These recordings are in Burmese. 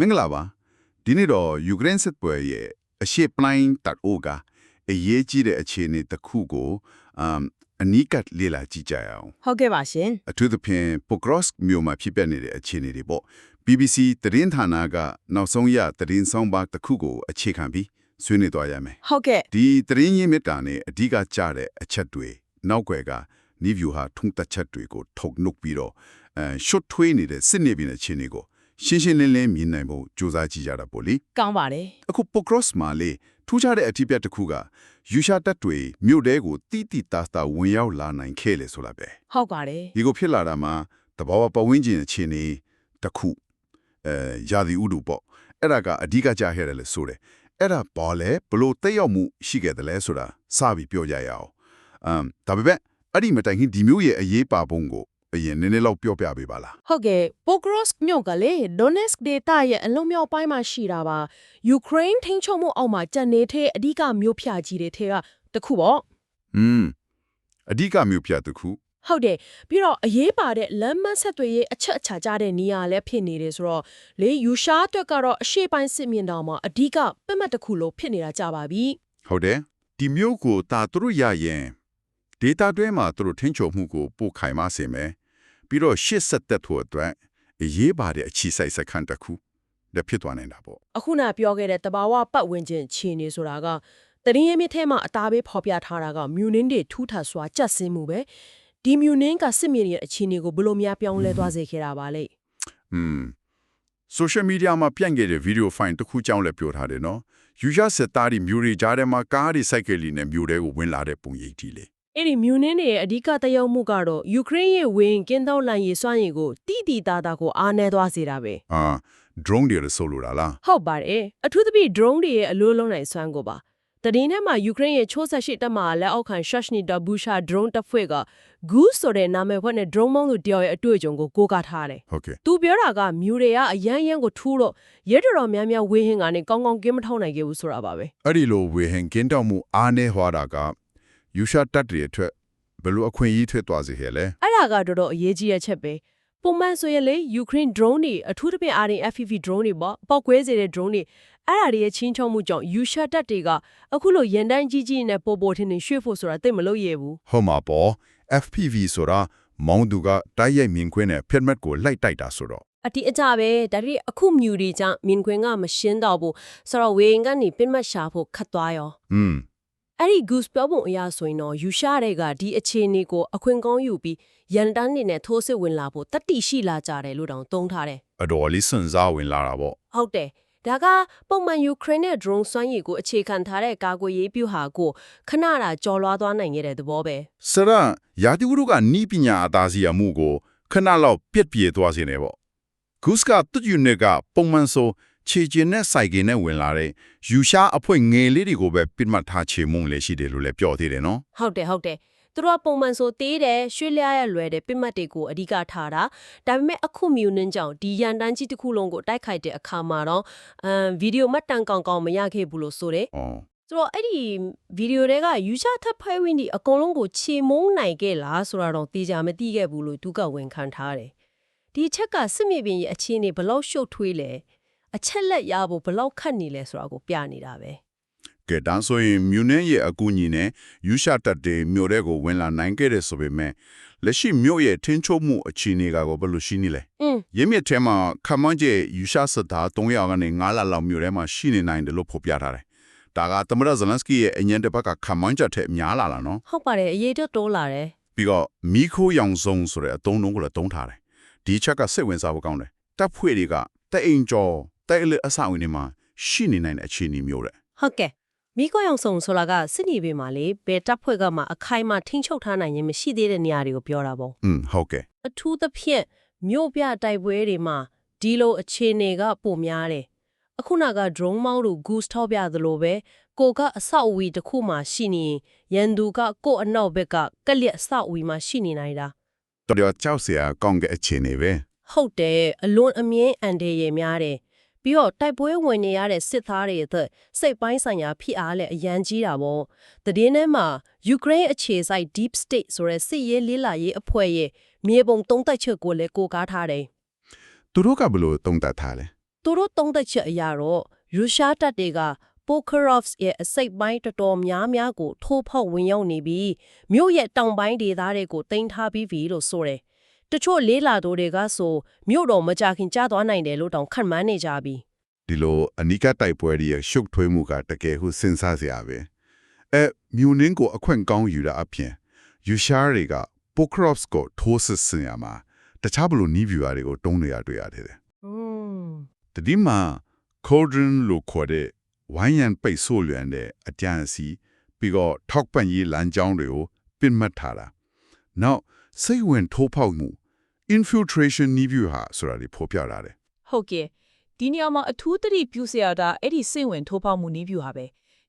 မင်္ဂလာပါဒီနေ့တော့ယူကရိန်းစစ်ပွဲရဲ့အရှေ့ပလိုင်းတပ်အိုကအရေးကြီးတဲ့အခြေအနေတစ်ခုကိုအမ်အနီးကပ်လေ့လာကြည့်ကြရအောင်ဟုတ်ကဲ့ပါရှင်အထူးသဖြင့် Pokrovsk မြို့မှာဖြစ်ပျက်နေတဲ့အခြေအနေတွေပေါ့ BBC သတင်းဌာနကနောက်ဆုံးရသတင်းဆောင်ပါတစ်ခုကိုအခြေခံပြီးဆွေးနွေးသွားရမယ်ဟုတ်ကဲ့ဒီသတင်းရင်းမြစ်တာနဲ့အဓိကကြတဲ့အချက်တွေနောက်ွယ်ကနီးဗျူဟာထုံတက်ချက်တွေကိုထုတ်နှုတ်ပြီးတော့အဲရှုတ်ထွေးနေတဲ့စစ်နေပြည်နယ်အခြေအနေကို ရှင်းရှင်းလင်းလင်းမြင်နိုင်ဖို့ကြိုးစားကြည့်ကြတာပေါ့လေကောင်းပါတယ်အခု Pokros မှာလေထူးခြားတဲ့အထီးပြတ်တစ်ခုကယူရှာတက်တွေမြို့တဲကိုတီတီတာတာဝင်ရောက်လာနိုင်ခဲ့လေဆိုလာပဲဟုတ်ပါတယ်ဒီကိုဖြစ်လာတာမှာတဘာဝပဝင်းကျင်အခြေအနေတစ်ခုအဲယာဒီဥဒုပေါ့အဲ့ဒါကအဓိကကြခဲ့တယ်လေဆိုတယ်အဲ့ဒါဘာလဲဘလို့တက်ရောက်မှုရှိခဲ့တယ်လဲဆိုတာစပြီးပြောကြရအောင်အမ်ဒါပေမဲ့အဲ့ဒီမတိုင်ခင်ဒီမျိုးရဲ့အရေးပါပုံကို အရင်နည်းနည်းလောက်ပြောပြပေးပါလားဟုတ်ကဲ့ Pokrovsk မြို့ကလေ Donetsk ဒေသရဲ့အလုံးမြောက်ပိုင်းမှာရှိတာပါ Ukraine ထိန်းချုပ်မှုအောက်မှာကြံနေတဲ့အဓိကမြို့ဖြာကြီးတွေထဲကတစ်ခုပေါ့อืมအဓိကမျိုးပြတစ်ခုဟုတ်တယ်ပြီးတော့အရေးပါတဲ့လမ်းမဆက်တွေရဲ့အချက်အချာကြတဲ့နေရာလည်းဖြစ်နေတယ်ဆိုတော့လေယူရှားအတွက်ကတော့အရှေ့ပိုင်းစစ်မြေတောင်မှာအဓိကပက်မှတ်တစ်ခုလို့ဖြစ်နေတာကြပါပြီဟုတ်တယ်ဒီမျိုးကိုတာသူတို့ရရင် data တွဲမှာသူတို့ထင်းချုံမှုကိုပို့ခိုင်မစေမယ် ပြီးတော့ရှစ်ဆက်သက်ဖို့အတွက်အရေးပါတဲ့အချီဆိုင်စခန်းတစ်ခုလည်းဖြစ်သွားနေတာပေါ့အခုနပြောခဲ့တဲ့တဘာဝပတ်ဝန်းကျင်ခြေနေဆိုတာကတရင်ရမြစ်ထဲမှာအသားပေးဖော်ပြထားတာကမြူနင်းတွေထူးထပ်စွာကြက်စင်းမှုပဲဒီမြူနင်းကစစ်မြေရဲ့အခြေအနေကိုဘယ်လိုများပြောင်းလဲသွားစေခဲ့တာပါလဲอืม social media မှာပြန့်ခဲ့တဲ့ video file တစ်ခုကြောင်းလည်းပြောထားတယ်နော် user စတာဒီမျိုးတွေကြားထဲမှာကားတွေစိုက်ကယ်လီနဲ့မျိုးတွေကိုဝင်လာတဲ့ပုံရိပ်ကြီးလေ အဲ့ဒီမြူနင်းတွေရဲ့အဓိကသက်ရောက်မှုကတော့ယူကရိန်းရဲ့ဝင်းကင်းတော့လန်ရေးစွမ်းရည်ကိုတိတိတသားကိုအားနည်းသွားစေတာပဲအာ drone တွေလို့ဆိုလိုတာလားဟုတ်ပါတယ်အထူးသဖြင့် drone တွေရဲ့အလိုလုံးနိုင်စွမ်းကိုပါတရင်ထဲမှာယူကရိန်းရဲ့68တပ်မလက်အောက်ခံ Shashni Dabusha drone တပ်ဖွဲ့က Goose ဆိုတဲ့နာမည်ဖွဲ့နဲ့ drone မောင်းသူတယောက်ရဲ့အတွေ့အကြုံကိုကိုးကားထားတယ်ဟုတ်ကဲ့သူပြောတာကမြူတွေကအရန်ရန်ကိုထူးတော့ရဲတော်တော်များများဝေဟင်ကနေကောင်းကောင်းကင်းမထောက်နိုင်ခဲ့ဘူးဆိုတာပါပဲအဲ့ဒီလိုဝေဟင်ကင်းတောက်မှုအားနည်းဟွာတာက user တက်တွေအတွက်ဘယ်လိုအခွင့်အရေးထွက်သွားစေခဲ့လဲအဲ့ဒါကတော်တော်အရေးကြီးတဲ့ချက်ပဲပုံမှန်ဆိုရင်လေ Ukraine drone တွေအထူးသဖြင့် RN FPV drone တွေပေါ့ပောက်ကွဲစေတဲ့ drone တွေအဲ့ဒါတွေရဲ့ချင်းချောက်မှုကြောင့် Usha တက်တွေကအခုလိုရန်တိုင်းကြီးကြီးနဲ့ပေါ်ပေါ်ထင်းထင်းရွှေ့ဖို့ဆိုတာသိပ်မလုပ်ရဘူးဟုတ်မှာပေါ့ FPV ဆိုတာမောင်းသူကတိုက်ရိုက်မြင်ခွင့်နဲ့ permit ကိုလိုက်တိုက်တာဆိုတော့အတိအကျပဲဒါတွေအခုမြူတွေကြောင့်မြင်ခွင်ကမရှင်းတော့ဘူးဆိုတော့ဝေဟင်ကနေပင်မရှာဖို့ခတ်သွားရောอืม အဲ့ဒီ goose ပြောပုံအရဆိုရင်တော့ယူရှာတဲ့ကဒီအခြေအနေကိုအခွင့်ကောင်းယူပြီးရန်တန်းနေနဲ့ထိုးစစ်ဝင်လာဖို့တတိရှိလာကြတယ်လို့တောင်သုံးထားတယ်အတော်လေးစွန့်စားဝင်လာတာပေါ့။ဟုတ်တယ်။ဒါကပုံမှန်ယူကရိန်းနဲ့ drone စွမ်းရည်ကိုအခြေခံထားတဲ့ကာကွယ်ရေးပြုဟာကိုခဏတာကြော်လွားသွားနိုင်ခဲ့တဲ့သဘောပဲစရရာတီဝရုကနီးပညာအသားစီရမှုကိုခဏလောက်ပြက်ပြေသွားစေနေပေါ့ဂုစကတူယူနေကပုံမှန်ဆို ခြေကျင်နဲ့စိုက်ကင်နဲ့ဝင်လာတဲ့ယူရှားအဖွဲငယ်လေးတွေကိုပဲပြစ်မှတ်ထားချေမှုန်းလေရှိတယ်လို့လည်းပြောသေးတယ်နော်။ဟုတ်တယ်ဟုတ်တယ်။သူတို့ကပုံမှန်ဆိုတေးတယ်ရွှေလျားရလွယ်တယ်ပြစ်မှတ်တွေကိုအဓိကထားတာဒါပေမဲ့အခုမြူနင်းကြောင့်ဒီရန်တန်းကြီးတစ်ခုလုံးကိုတိုက်ခိုက်တဲ့အခါမှာတော့အမ်ဗီဒီယိုမှတ်တမ်းကောင်းကောင်းမရခဲ့ဘူးလို့ဆိုတယ်။အော်ဆိုတော့အဲ့ဒီဗီဒီယိုတွေကယူရှာထပ်ဖိုင်ဝင်းဒီအကုန်လုံးကိုချေမုန်းနိုင်ခဲ့လားဆိုတာတော့သိကြမသိခဲ့ဘူးလို့သူကဝန်ခံထားတယ်။ဒီအချက်ကစစ်မြေပြင်ရဲ့အခြေအနေဘလောက်ရှုပ်ထွေးလဲ အချက်လက်ရဖို့ဘလောက်ခက်နေလဲဆိုတာကိုပြနေတာပဲ ကဲဒါဆိုရင်မြူနင်းရဲ့အကူအညီနဲ့ယူရှာတက်တဲ့မြို့တဲ့ကိုဝင်လာနိုင်ခဲ့တဲ့ဆိုပေမဲ့လက်ရှိမြို့ရဲ့ထင်းချုံမှုအခြေအနေကကိုဘယ်လိုရှိနေလဲ ။อืม ရင်းမြစ်ထဲမှာခမန်းကျဲယူရှာစတာ300ကနေ9လလောက်မြို့ထဲမှာရှိနေနိုင်တယ်လို့ဖော်ပြထားတယ်။ဒါကသမရဇလန်စကီရဲ့အញ្ញံတစ်ပတ်ကခမန်းကျက်ထက်များလာလားနော် ဟုတ်ပါတယ်အရေးတော့တိုးလာတယ် ။ပြီးတော့မီခိုရောင်စုံဆိုတဲ့အသုံးလုံးကိုလည်းသုံးထားတယ်။ဒီချက်ကစိတ်ဝင်စားဖို့ကောင်းတယ်။တပ်ဖွဲ့တွေကတဲ့အိမ်ကျော် တဲ့လေအဆောင်တွေမှာရှိနေနိုင်တဲ့အခြေအနေမျိုးတဲ့။ဟုတ်ကဲ့မိကောင်ဆောင်ဆိုတာကစစ်နေပြင်မှာလေဘယ်တပ်ဖွဲ့ကမှအခိုင်အမာထိန်းချုပ်ထားနိုင်ရင်မရှိသေးတဲ့နေရာတွေကိုပြောတာပေါ့။อืมဟုတ်ကဲ့အထူးသဖြင့်မြို့ပြတိုက်ပွဲတွေမှာဒီလိုအခြေအနေကပိုများတယ်။အခုနက drone မောင်းတို့ goose ထောက်ပြသလိုပဲကိုကအဆောက်အဦတစ်ခုမှရှိနေရင်ရန်သူကကို့အနောက်ဘက်ကကက်လက်အဆောက်အဦမှရှိနေနိုင်တာ။တော်တော်ကြောက်စရာကောင်းတဲ့အခြေအနေပဲ။ဟုတ်တယ်အလွန်အမြင့်အန်တယ်ရများတယ်။ ပြီးတော့တိုက်ပွဲဝင်နေရတဲ့စစ်သားတွေအသက်စိတ်ပိုင်းဆိုင်ရာဖိအားလည်းအရန်ကြီးတာပေါ့။တည်င်းထဲမှာယူကရိန်းအခြေစိုက် deep state ဆိုတဲ့စစ်ရေးလေးလာရေးအဖွဲ့ရဲ့မြေပုံသုံးသက်ချက်ကိုလည်းကိုးကားထားတယ်။။သူတို့ကဘယ်လိုတုံ့တက်ထားလဲသူသူတို့သုံးသက်ချက်အရတော့ရုရှားတပ်တွေက Pokrovsk ရဲ့အစိတ်ပိုင်းတော်တော်များများကိုထိုးဖောက်ဝင်ရောက်နေပြီးမြို့ရဲ့တောင်ပိုင်းဒေသတွေကိုတင်ထားပြီးပြီလို့ဆိုတယ်။ တချို့လေးလာသူတွေကဆိုမြို့တော်မကြခင်ကြားသွားနိုင်တယ်လို့တောင်ခန့်မှန်းနေကြပြီဒီလိုအနိကတိုက်ပွဲတွေရဲ့ရှုပ်ထွေးမှုကတကယ်ဟုစဉ်းစားစရာပဲအဲမြူနင်းကိုအခွင့်ကောင်းယူတာအပြင်ယူရှားတွေကပိုခရော့စ်ကိုထိုးစစ်ဆင်ရမှာတခြားဘလို့နီးဗျူဟာတွေကိုတုံးနေရတွေ့ရတယ်တဲ့။อืมတတိမှာ cauldron လို့ခေါ်တဲ့ဝိုင်းရန်ပိတ်ဆို့လွင်တဲ့အကြံစီပြီးတော့ထောက်ပံ့ရေးလမ်းကြောင်းတွေကိုပစ်မှတ်ထားတာနောက် စိတ်ဝင်ထိုးဖောက်မှု infiltration နီးဗျူဟာဆိုတာတွေဖော်ပြထားတယ်ဟုတ်ကဲ့ဒီနေရာမှာအထူးသတိပြုစရာတာအဲ့ဒီစိတ်ဝင်ထိုးဖောက်မှုနည်းဗျူဟာပဲ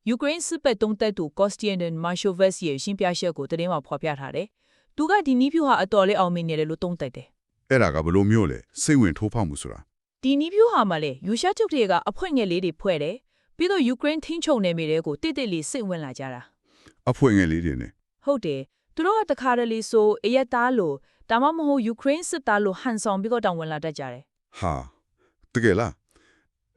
ယူကရိန်းစစ်ဘက်တုံးသက်သူကော့စတီယန်နဲ့မာရှိုဗက်စ်ရဲ့ရှင်းပြချက်ကိုသတင်းမှာဖော်ပြထားတယ်သူကဒီနည်းဗျူဟာအတော်လေးအောင်မြင်နေတယ်လို့တုံးသက်တယ်အဲ့ဒါကဘလို့မျိုးလဲစိတ်ဝင်ထိုးဖောက်မှုဆိုတာဒီနည်းဗျူဟာမှာလေယူရှားချုပ်တွေကအဖွဲ့ငယ်လေးတွေဖွဲ့တယ်ပြီးတော့ယူကရိန်းထိန်းချုပ်နယ်မြေတွေကိုတိတိလေးစိတ်ဝင်လာကြတာအဖွဲ့ငယ်လေးတွေနဲ့ဟုတ်တယ် သူတို့ကတခါတလေဆိုအရက်သားလို့ဒါမှမဟုတ်ယူကရိန်းစစ်သားလို့ဟန်ဆောင်ပြီးတော့တောင်းဝင်လာတတ်ကြတယ်ဟာတကယ်လား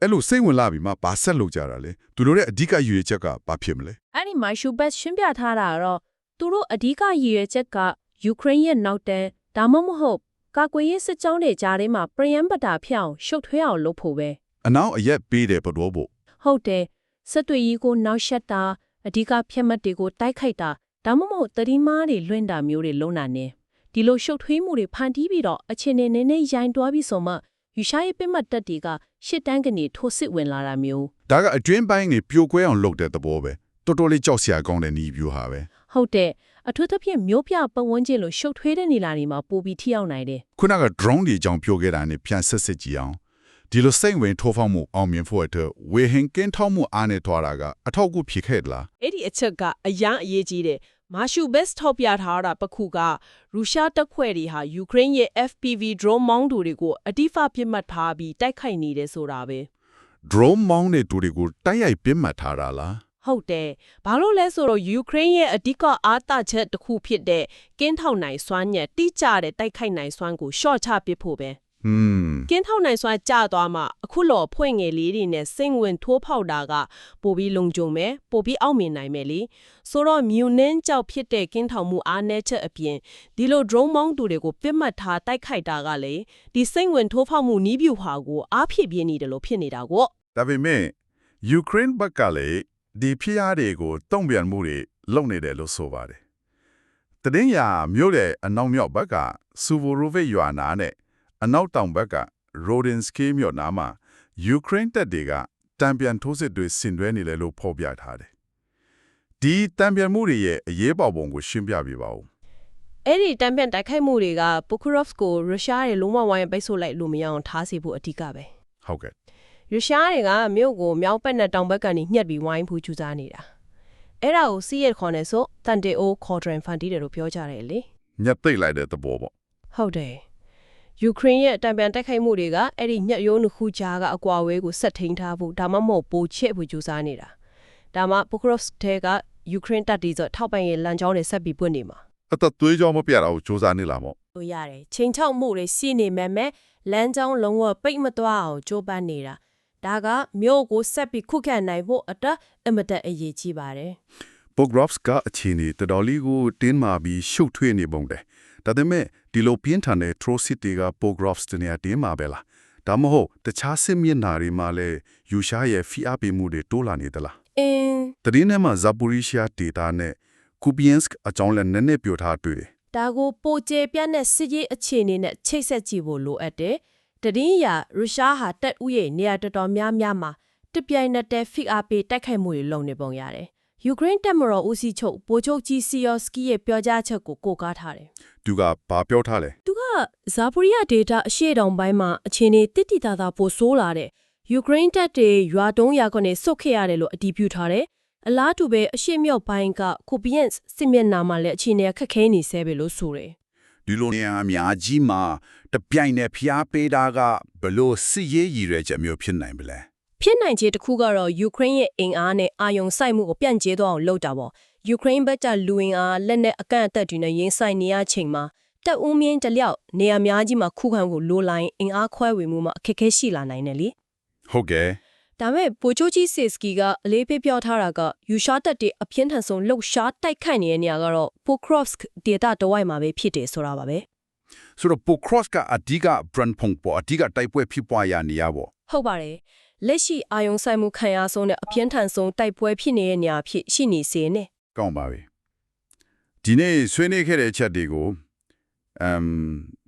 အဲ့လိုစိတ်ဝင်လာပြီမှဘာဆက်လုပ်ကြတာလဲသူတို့ရဲ့အဓိကယူရချက်ကဘာဖြစ်မလဲအဲ့ဒီမာရှူဘတ်ရှင်းပြထားတာကတော့သူတို့အဓိကရည်ရွယ်ချက်ကယူကရိန်းရဲ့နောက်တန်းဒါမှမဟုတ်ကာကွယ်ရေးစစ်ကြောင်းတွေကြားထဲမှာပရိယံပတာဖျောင်းရှုပ်ထွေးအောင်လုပ်ဖို့ပဲအနောက်အရက်ပေးတယ်ပတော်ဖို့ဟုတ်တယ်စစ်တွေကြီးကိုနောက်ရှက်တာအဓိကဖြတ်မှတ်တွေကိုတိုက်ခိုက်တာ ဒါမှမဟုတ်တတိမားတွေလွင့်တာမျိုးတွေလုံးတာနေဒီလိုရှုပ်ထွေးမှုတွေဖန်တီးပြီးတော့အချင်းနေနေနဲ့ရိုင်းတွားပြီးဆိုမှယူရှားရဲ့ပြစ်မှတ်တက်တွေကရှစ်တန်းကနေထိုးစစ်ဝင်လာတာမျိုးဒါကအတွင်းပိုင်းကြီးပြိုကွဲအောင်လုပ်တဲ့သဘောပဲတော်တော်လေးကြောက်စရာကောင်းတဲ့နီးပြူဟာပဲဟုတ်တယ်အထူးသဖြင့်မျိုးပြပတ်ဝန်းကျင်လို့ရှုပ်ထွေးတဲ့နေလာတွေမှာပိုပြီးထိရောက်နိုင်တယ်ခုနက drone တွေအကြောင်းပြောခဲ့တာနဲ့ပြန်ဆက်စစ်ကြည့်အောင်ဒီလိုစိတ်ဝင်ထိုးဖောက်မှုအောင်မြင်ဖို့အတွက်ဝေဟင်ကင်းထောက်မှုအားနဲ့ထွားတာကအထောက်အကူဖြစ်ခဲ့သလားအဲ့ဒီအချက်ကအရန်အရေးကြီးတယ် မာရှူဘက်စ်ထောက်ပြထားတာပခုကရုရှားတပ်ဖွဲ့တွေဟာယူကရိန်းရဲ့ FPV drone မောင်းသူတွေကိုအတိအဖပြစ်မှတ်ထားပြီးတိုက်ခိုက်နေတယ်ဆိုတာပဲ drone မောင်းတဲ့သူတွေကိုတိုက်ရိုက်ပစ်မှတ်ထားတာလားဟုတ်တယ်ဘာလို့လဲဆိုတော့ယူကရိန်းရဲ့အဓိကအားတာချက်တစ်ခုဖြစ်တဲ့ကင်းထောက်နိုင်စွမ်းညက်တိကျတဲ့တိုက်ခိုက်နိုင်စွမ်းကို short ချပစ်ဖို့ပဲ ဟွန်းကင်းထောက်နိုင်စွမ်းကျသွားမှအခုလောဖွင့်ငယ်လေးတွေနဲ့စိတ်ဝင်ထိုးဖောက်တာကပိုပြီးလုံခြုံမယ်ပိုပြီးအောင်မြင်နိုင်မယ်လေဆိုတော့မြူနင်းကြောက်ဖြစ်တဲ့ကင်းထောက်မှုအားနည်းချက်အပြင်ဒီလို drone မောင်းသူတွေကိုပြစ်မှတ်ထားတိုက်ခိုက်တာကလေဒီစိတ်ဝင်ထိုးဖောက်မှုနီးပြူဟာကိုအားဖြည့်ပြနေတယ်လို့ဖြစ်နေတာကိုဒါပေမဲ့ယူကရိန်းဘက်ကလည်းဒီဖိအားတွေကိုတုံ့ပြန်မှုတွေလုပ်နေတယ်လို့ဆိုပါတယ်။တည်င်းရမြို့ရဲ့အနောက်မြောက်ဘက်ကစူဗိုရိုဗေရွာနာနဲ့ အနောက်တောင်ဘက်ကရိုဒင်စကီမြို့နာမှာယူကရိန်းတပ်တွေကတံပြန်ထိုးစစ်တွေဆင်နွှဲနေတယ်လို့ဖော်ပြထားတယ်။ဒီတံပြန်မှုတွေရဲ့အရေးပေါ်ပုံကိုရှင်းပြပြပါဦးအဲ့ဒီတံပြန်တိုက်ခိုက်မှုတွေက Pokrovsk ကိုရုရှားတွေလုံးဝဝိုင်းပိတ်ဆို့လိုက်လို့မရအောင်ထားစီဖို့အဓိကပဲ။ဟုတ်ကဲ့ရုရှားတွေကမြို့ကိုမြောက်ဘက်နဲ့တောင်ဘက်ကနေညှက်ပြီးဝိုင်းဖို့ကြိုးစားနေတာအဲ့ဒါကိုစီးရခေါ်နေဆိုတန်တေအိုခေါ်ဒရန်ဖန်တီးတယ်လို့ပြောကြတယ်လေ။ညက်သိပ်လိုက်တဲ့သဘောပေါ့ဟုတ်တယ် ယူကရိန်းရဲ့တံပြန်တိုက်ခိုက်မှုတွေကအဲ့ဒီညက်ရိုးနှစ်ခုကြားကအကွာအဝေးကိုဆက်ထိန်ထားဖို့ဒါမှမဟုတ်ပိုချဲ့ဖို့ကြိုးစားနေတာဒါမှ Pokrovsk ထဲကယူကရိန်းတပ်တွေဆိုထောက်ပံ့ရေးလမ်းကြောင်းတွေဆက်ပြီးပွင့်နေမှာ။အသက်သွေးကြောမပြတာကိုစူးစမ်းနေလာမို့လို့ရတယ်ချိန်ချောက်မှုတွေစီးနေမယ်မဲ့လမ်းကြောင်းလုံးဝပိတ်မသွားအောင်ကြိုးပမ်းနေတာဒါကမြို့ကိုဆက်ပြီးခုခံနိုင်ဖို့အတက်အမတက်အရေးကြီးပါတယ် Pogrovsk ကအခြေအနေတော်တော်လေးကိုတင်းမာပြီးရှုပ်ထွေးနေပုံတယ်။ဒါပေမဲ့ ဒီလိုပြင်းထန်တဲ့ Trosit တွေက Pogrovsk တနေရာတင်းမာပဲလား။ဒါမဟုတ်တခြားစစ်မျက်နှာတွေမှာလည်းယူရှားရဲ့ဖိအားပေးမှုတွေတိုးလာနေသလားအင်း။တရင်ထဲမှာ Zaporizhia ဒေတာနဲ့ Kupiansk အကြောင်းလည်းနည်းနည်းပြောထားတွေ့တယ်ဒါကိုပိုကျပြတ်တဲ့စစ်ရေးအခြေအနေနဲ့ချိတ်ဆက်ကြည့်ဖို့လိုအပ်တယ်။တည်င်းရရုရှားဟာတက်ဥရဲ့နေရာတော်တော်များများမှာတပြိုင်နက်တည်းဖိအားပေးတိုက်ခိုက်မှုတွေလုပ်နေပုံရတယ်။ ယူကရိန်းတပ်မတော်ဦးစီးချုပ်ဗိုလ်ချုပ်ကြီးစီယော့စကီရဲ့ပြောကြားချက်ကိုကိုးကားထားတယ်။သူကဘာပြောထားလဲသူကဇာပိုရီးယားဒေတာအရှေ့တောင်ပိုင်းမှာအခြေအနေတိတိတသာပိုဆိုးလာတဲ့ယူကရိန်းတပ်တွေရွာတုံးရွာကနေဆုတ်ခဲ့ရတယ်လို့အတည်ပြုထားတယ်။အလားတူပဲအရှေ့မြောက်ပိုင်းကကိုပီယန့်စစ်မျက်နှာမှာလည်းအခြေအနေခက်ခဲနေဆဲပဲလို့ဆိုတယ်ဒီလိုနေရာအများကြီးမှာတပြိုင်နဲ့ဖျားပေးတာကဘလို့စစ်ရေးရည်ရွယ်ချက်မျိုးဖြစ်နိုင်ပလဲ။ ဖြစ်နိုင်ခြေတစ်ခုကတော့ယူကရိန်းရဲ့အင်အားနဲ့အာယုံစိုက်မှုကိုပြန့်ကျဲသွားအောင်လုပ်တာပေါ့။ယူကရိန်းဘက်ကလူအင်အားလက်နက်အကန့်အသတ်တွေနဲ့ရင်ဆိုင်နေရချိန်မှာတပ်ဦးမြင့်တစ်လျောက်နေရာများကြီးမှာခုခံကိုလိုလိုင်းအင်အားခွဲဝေမှုမှာအခက်အခဲရှိလာနိုင်တယ်လေ။ဟုတ်ကဲ့ဒါမဲ့ပိုချိုကြီးစစ်စကီကအလေးပေးပြောထားတာကယူရှားတက်တဲ့အပြင်းထန်ဆုံးလှုပ်ရှားတိုက်ခိုက်နေတဲ့နေရာကတော့ Pokrovsk ဒေတာတဝိုက်မှာပဲဖြစ်တယ်ဆိုတာပါပဲဆိုတော့ Pokrovsk ကအဓိက brand ဖုံပေါ်အဓိကတိုက်ပွဲဖြစ်ပွားရနေရပေါ့ဟုတ်ပါတယ် လက်ရှိအာယုံဆိုင်မှုခံရဆုံးတဲ့အပြင်းထန်ဆုံးတိုက်ပွဲဖြစ်နေတဲ့နေရာဖြစ်ရှိနေစေနဲ့ကောင်းပါပြီဒီနေ့ဆွေးနွေးခဲ့တဲ့အချက်တွေကိုအမ်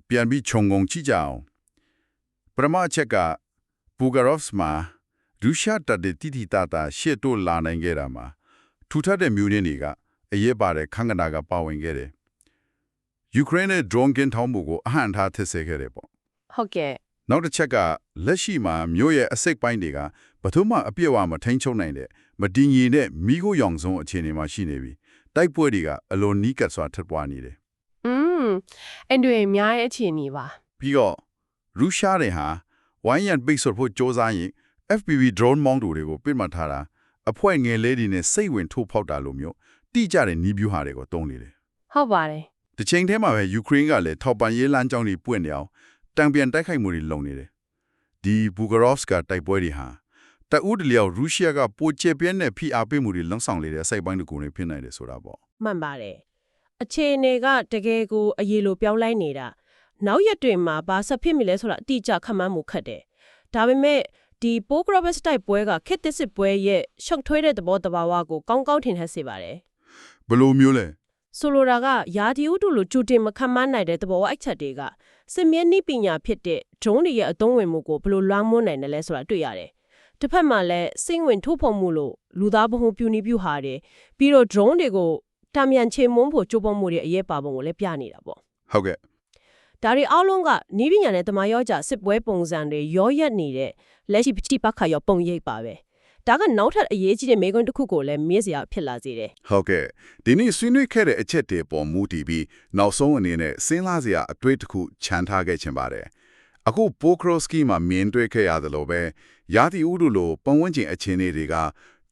ပြန်ပြီးခြုံငုံကြည့်ကြအောင်ပထမအချက်က Pugarovs မှာရုရှားတပ်တွေတိတိတတ်တာရှေ့တို့လာနိုင်ခဲ့တာမှာထူထပ်တဲ့မျိုးရင်းတွေကအရေးပါတဲ့ခန့်ကနာကပါဝင်ခဲ့တယ်ယူကရိန်းရဲ့ drone ကင်းထောင်းမှုကိုအဟန့်ထားထစ်စေခဲ့တယ်ပေါ့ဟုတ်ကဲ့ နောက်တစ်ချက်ကလက်ရှိမှာမြို့ရဲ့အစိတ်ပိုင်းတွေကဘယ်သူမှအပြည့်အဝမထိန်ချုပ်နိုင်တဲ့မတည်ငြိမ်တဲ့မိခိုးရောင်ဆုံးအခြေအနေမှာရှိနေပြီတိုက်ပွဲတွေကအလွန်နီးကပ်စွာထပ်ပွားနေတယ် อืมအဲ့တွေအများရဲ့အခြေအနေပါ ပြီးတော့ရုရှားတွေဟာဝိုင်းရန်ပိတ်ဆို့ဖို့စ조사ရင် FPV drone မောင်းတူတွေကိုပြစ်မှတ်ထားတာအဖွဲ့ငယ်လေးတွေနဲ့စိတ်ဝင်ထိုးဖောက်တာလိုမျိုးတိကျတဲ့နီးဗျူဟာတွေကိုတုံးနေတယ် ဟုတ်ပါတယ် ။တစ်ချိန်တည်းမှာပဲယူကရိန်းကလည်းထောက်ပံ့ရေးလမ်းကြောင်းတွေပွင့်နေအောင် တံပြန်တိုက်ခိုက်မှုတွေလုပ်နေတယ်။ဒီဘူဂရော့ဖ်ကတိုက်ပွဲတွေဟာတအူးတလျောက်ရုရှားကပိုချေပြင်းတဲ့ဖိအားပေးမှုတွေလုံဆောင်လေတဲ့အစိပ်ပိုင်းတစ်ခုတွေဖြစ်နိုင်တယ်ဆိုတာပေါ့မှန်ပါတယ်အခြေအနေကတကယ်ကိုအရေးလိုပြောင်းလဲနေတာနောက်ရက်တွေမှာဘာဆက်ဖြစ်မိလဲဆိုတာအတိအကျခန့်မှန်းမှုခက်တယ်ဒါပေမဲ့ဒီ Pokrovsk တိုက်ပွဲကခက်တစ်စစ်ပွဲရဲ့ရှောက်ထွေးတဲ့သဘောတဘာဝကိုကောင်းကောင်းထင်ဟပ်စေပါတယ်။ဘယ်လိုမျိုးလဲဆိုလိုတာကယာဒီဥတုလိုကြိုတင်မခံမနိုင်တဲ့သဘောအချက်တွေက စစ်မြဲနည်းပညာဖြစ်တဲ့ drone တွေရဲ့အသုံးဝင်မှုကိုဘယ်လိုလွှမ်းမိုးနိုင်တယ်လဲဆိုတာတွေ့ရတယ်။တစ်ဖက်မှာလည်းစိတ်ဝင်ထိုးဖော်မှုလို့လူသားဗဟုပြုနေပြုဟာတယ်ပြီးတော့ drone တွေကိုတာမြန်ချေမွန်းဖို့ကြိုးပမ်းမှုတွေအရေးပါပုံကိုလည်းပြနေတာပေါ့။ဟုတ်ကဲ့။ဒါတွေအားလုံးကနည်းပညာနဲ့တမယောကြစစ်ပွဲပုံစံတွေရောရက်နေတဲ့လက်ရှိပဋိပက္ခရောပုံရိပ်ပါပဲ။ ဒါကနောက်ထပ်အရေးကြီးတဲ့မေးခွန်းတစ်ခုကိုလည်းမေးစရာဖြစ်လာစေတယ်ဟုတ်ကဲ့ဒီနေ့ဆွေးနွေးခဲ့တဲ့အချက်တွေပေါ်မူတည်ပြီးနောက်ဆုံးအနေနဲ့စဉ်းစားစရာအတွေ့တစ်ခုခြံထားခဲ့ချင်ပါတယ်အခုပိုခရိုစကီမှာမြင်တွေ့ခဲ့ရတယ်လို့ပဲယာတီဥဒုလိုပတ်ဝန်းကျင်အခြေအနေတွေက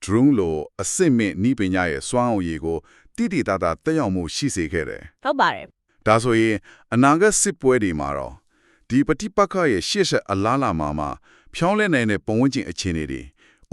drone လိုအစစ်မင့်နှီးပညာရဲ့စွမ်းအောင်ရည်ကိုတိတိတတ်တာတက်ရောက်မှုရှိစေခဲ့တယ်။ဟုတ်ပါတယ်ဒါဆိုရင်အနာဂတ်စစ်ပွဲတွေမှာတော့ဒီပฏิပတ်ခရဲ့ရှေ့ဆက်အလားလာမှာမှာဖြောင်းလဲနိုင်တဲ့ပုံဝင်ချင်းအခြေအနေတွေ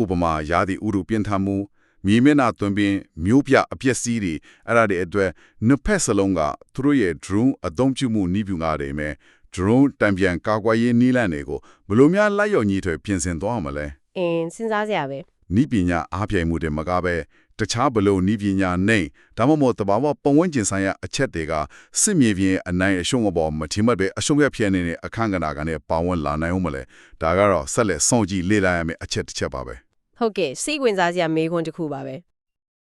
ဥပမာယာဒီဥရုပြင်းထန်မှုမြေမျက်နှာသွင်းပြီးမျိုးပြအပျက်စီးတွေအဲ့ဒါတွေအတွက်နှစ်ဖက်စလုံးကသူတို့ရဲ့ drone အသုံးပြုမှုနည်းဗျူဟာတွေမဲ့ drone တံပြန်ကာကွယ်ရေးနည်းလမ်းတွေကိုဘယ်လိုများလိုက်ရောညီထွေပြင်ဆင်သွားမလဲ။အင်းစဉ်းစားစရာပဲနီးပညာအားပြိုင်မှုတွေမကပဲတခြားဘလို့နီးပညာနဲ့ဒါမှမဟုတ်တဘာဝပုံဝင်ကျင်ဆိုင်ရာအချက်တွေကစစ်မြေပြင်အနိုင်အရှုံးအပေါ်မထင်မှတ်ပဲအရှုံးရဖြစ်နေတဲ့အခန့်ကဏ္ဍကနေပါဝင်လာနိုင်အောင်မလဲဒါကတော့ဆက်လက်စောင့်ကြည့်လေ့လာရမယ့်အချက်တစ်ချက်ပါပဲ။ ဟုတ်ကဲ့စိတ်ဝင်စားစရာမေးခွန်းတစ်ခုပါပဲ